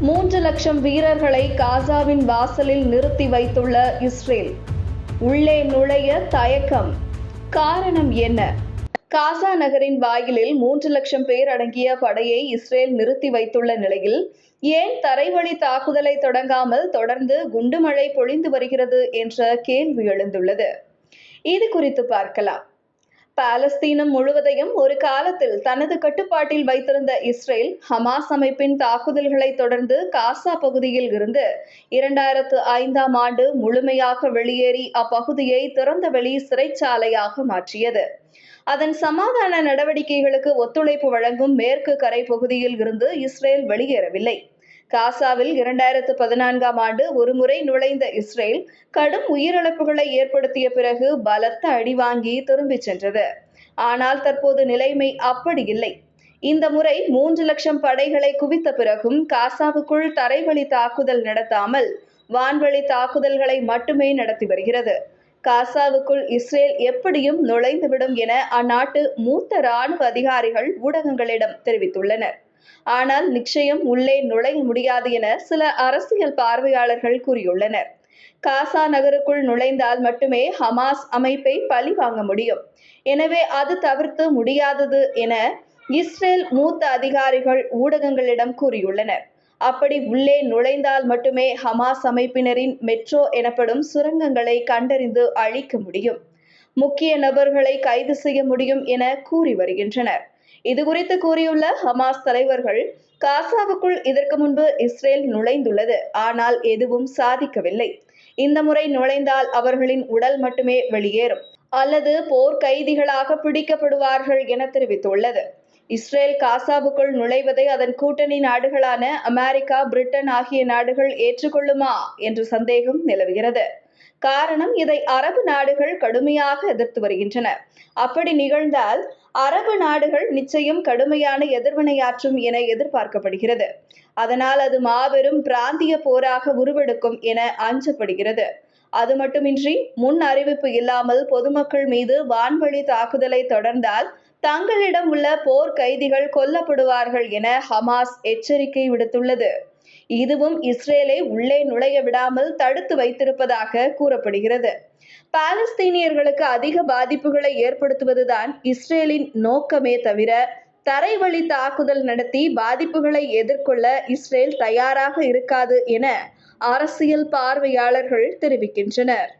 மூன்று லட்சம் வீரர்களை காசாவின் வாசலில் நிறுத்தி வைத்துள்ள இஸ்ரேல். உள்ளே நுழைய தயக்கம். காரணம் என்ன? காசா நகரின் வாயிலில் மூன்று லட்சம் பேர் அடங்கிய படையை இஸ்ரேல் நிறுத்தி வைத்துள்ள நிலையில் ஏன் தரைவழி தாக்குதலை தொடங்காமல் தொடர்ந்து குண்டுமழை பொழிந்து வருகிறது என்ற கேள்வி எழுந்துள்ளது. இது குறித்து பார்க்கலாம். பாலஸ்தீனம் முழுவதையும் ஒரு காலத்தில் தனது கட்டுப்பாட்டில் வைத்திருந்த இஸ்ரேல் ஹமாஸ் அமைப்பின் தாக்குதல்களை தொடர்ந்து காசா பகுதியில் இருந்து இரண்டாயிரத்து ஐந்தாம் ஆண்டு முழுமையாக வெளியேறி அப்பகுதியை திறந்தவெளி சிறைச்சாலையாக மாற்றியது. அதன் சமாதான நடவடிக்கைகளுக்கு ஒத்துழைப்பு வழங்கும் மேற்கு கரை பகுதியில் இருந்து இஸ்ரேல் வெளியேறவில்லை. காசாவில் இரண்டாயிரத்து பதினான்காம் ஆண்டு ஒருமுறை நுழைந்த இஸ்ரேல் கடும் உயிரிழப்புகளை ஏற்படுத்திய பிறகு பலத்த அடி வாங்கி திரும்பிச் சென்றது. ஆனால் தற்போது நிலைமை அப்படி இல்லை. இந்த முறை மூன்று லட்சம் படைகளை குவித்த பிறகும் காசாவுக்குள் தரைவழி தாக்குதல் நடத்தாமல் வான்வழி தாக்குதல்களை மட்டுமே நடத்தி வருகிறது. காசாவுக்குள் இஸ்ரேல் எப்படியும் நுழைந்துவிடும் என அந்நாட்டு மூத்த ராணுவ அதிகாரிகள் ஊடகங்களிடம் தெரிவித்துள்ளனர். ஆனால் நிச்சயம் உள்ளே நுழைய முடியாது என சில அரசியல் பார்வையாளர்கள் கூறியுள்ளனர். காசா நகருக்குள் நுழைந்தால் மட்டுமே ஹமாஸ் அமைப்பை பழி வாங்க முடியும். எனவே அது தவிர்த்து முடியாதது என இஸ்ரேல் மூத்த அதிகாரிகள் ஊடகங்களிடம் கூறியுள்ளனர். அப்படி உள்ளே நுழைந்தால் மட்டுமே ஹமாஸ் அமைப்பினரின் மெட்ரோ எனப்படும் சுரங்கங்களை கண்டறிந்து அழிக்க முடியும். முக்கிய நபர்களை கைது செய்ய முடியும் என கூறி வருகின்றனர். இது குறித்து கூறியுள்ள ஹமாஸ் தலைவர்கள் காசாவுக்குள் இதற்கு முன்பு இஸ்ரேல் நுழைந்துள்ளது. ஆனால் எதுவும் சாதிக்கவில்லை. இந்த முறை நுழைந்தால் அவர்களின் உடல் மட்டுமே வெளியேறும். அல்லது போர் கைதிகளாக பிடிக்கப்படுவார்கள் என தெரிவித்துள்ளது. இஸ்ரேல் காசாவுக்குள் நுழைவதை அதன் கூட்டணி நாடுகளான அமெரிக்கா பிரிட்டன் ஆகிய நாடுகள் ஏற்றுக்கொள்ளுமா? என்ற சந்தேகம் நிலவுகிறது. காரணம் இதை அரபு நாடுகள் கடுமையாக எதிர்த்து வருகின்றன. அப்படி நிகழ்ந்தால் அரபு நாடுகள் நிச்சயம் கடுமையான எதிர்வினையாற்றும் என எதிர்பார்க்கப்படுகிறது. அதனால் அது மாபெரும் பிராந்திய போராக உருவெடுக்கும் என அஞ்சப்படுகிறது. அது மட்டுமின்றி முன் அறிவிப்பு இல்லாமல் பொதுமக்கள் மீது வான்வழி தாக்குதலை தொடர்ந்தால் தங்களிடம் உள்ள போர் கைதிகள் கொல்லப்படுவார்கள் என ஹமாஸ் எச்சரிக்கை விடுத்துள்ளது. இதுவும் இஸ்ரேலை உள்ளே நுழைய விடாமல் தடுத்து வைத்திருப்பதாக கூறப்படுகிறது. பாலஸ்தீனியர்களுக்கு அதிக பாதிப்புகளை ஏற்படுத்துவதுதான் இஸ்ரேலின் நோக்கமே தவிர தரைவழி தாக்குதல் நடத்தி பாதிப்புகளை எதிர்கொள்ள இஸ்ரேல் தயாராக இருக்காது என அரசியல் பார்வையாளர்கள் தெரிவிக்கின்றனர்.